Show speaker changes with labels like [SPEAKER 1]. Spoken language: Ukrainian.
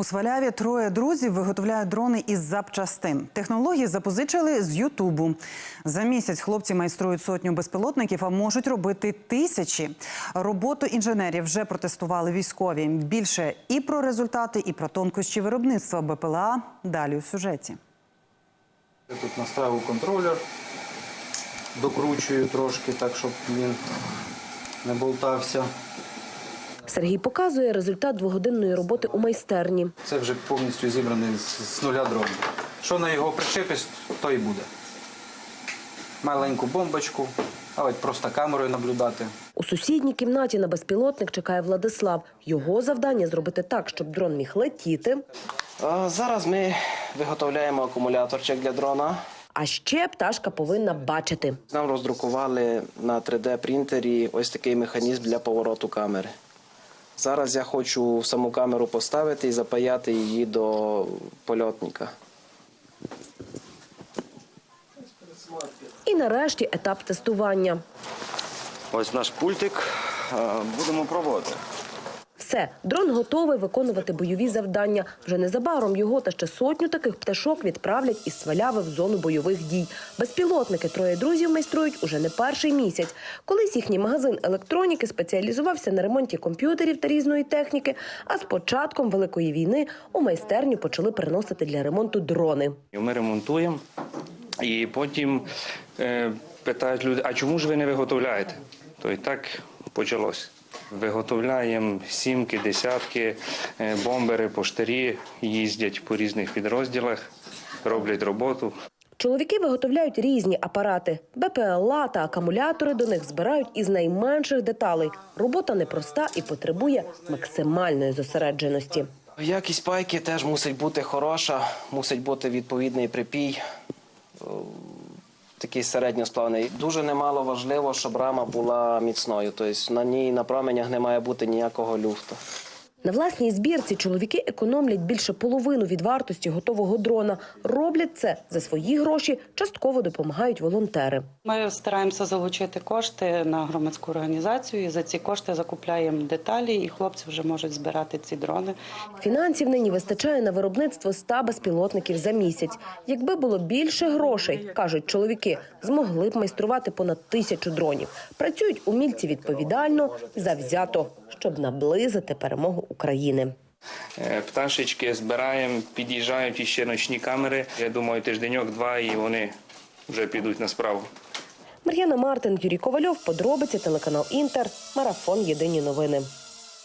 [SPEAKER 1] У Сваляві троє друзів виготовляють дрони із запчастин. Технології запозичили з Ютубу. За місяць хлопці майструють сотню безпілотників, а можуть робити тисячі. Роботу інженерів вже протестували військові. Більше і про результати, і про тонкощі виробництва БПЛА далі у сюжеті.
[SPEAKER 2] Я тут наставив контролер, докручую трошки, так, щоб він не болтався.
[SPEAKER 3] Сергій показує результат двогодинної роботи у майстерні.
[SPEAKER 2] Це вже повністю зібраний з, нуля дрон. Що на його причепиш, то і буде. Маленьку бомбочку, а от просто камерою наблюдати.
[SPEAKER 3] У сусідній кімнаті на безпілотник чекає Владислав. Його завдання зробити так, щоб дрон міг летіти.
[SPEAKER 4] А, Зараз ми виготовляємо акумуляторчик для дрона.
[SPEAKER 3] А ще пташка повинна бачити.
[SPEAKER 4] Нам роздрукували на 3D-принтері ось такий механізм для повороту камери. Зараз я хочу саму камеру поставити і запаяти її до польотника.
[SPEAKER 3] І нарешті етап тестування.
[SPEAKER 5] Ось наш пультик. Е, Будемо пробувати.
[SPEAKER 3] Все, дрон готовий виконувати бойові завдання. Вже незабаром його та ще сотню таких пташок відправлять із сваляви в зону бойових дій. Безпілотники троє друзів майструють уже не перший місяць. Колись їхній магазин електроніки спеціалізувався на ремонті комп'ютерів та різної техніки. А з початком великої війни у майстерню почали приносити для ремонту дрони.
[SPEAKER 6] Ми ремонтуємо, і потім е, питають люди, а чому ж ви не виготовляєте? То і так почалось. Виготовляємо сімки, десятки, е, бомбери, поштарі, їздять по різних підрозділах, роблять роботу.
[SPEAKER 3] Чоловіки виготовляють різні апарати. БПЛА та акумулятори до них збирають із найменших деталей. Робота непроста і потребує максимальної зосередженості.
[SPEAKER 4] Якість пайки теж мусить бути хороша, мусить бути відповідний припій, такий середньосплавний. Дуже немало важливо, щоб рама була міцною, тобто на ній на променях не має бути ніякого люфту.
[SPEAKER 3] На власній збірці чоловіки економлять більше половину від вартості готового дрона. Роблять це за свої гроші, частково допомагають волонтери.
[SPEAKER 7] Ми стараємося залучити кошти на громадську організацію. і За ці кошти закупляємо деталі, і хлопці вже можуть збирати ці дрони.
[SPEAKER 3] Фінансів нині вистачає на виробництво 100 безпілотників за місяць. Якби було більше грошей, кажуть чоловіки, змогли б майструвати понад тисячу дронів. Працюють умільці відповідально, завзято, щоб наблизити перемогу України.
[SPEAKER 6] Е, Пташечки збираємо, під'їжджають іще ночні камери. Я думаю, тижденьок-два і вони вже підуть на справу.
[SPEAKER 3] Мар'яна Мартин, Юрій Ковальов, подробиці телеканал Інтер, марафон Єдині новини.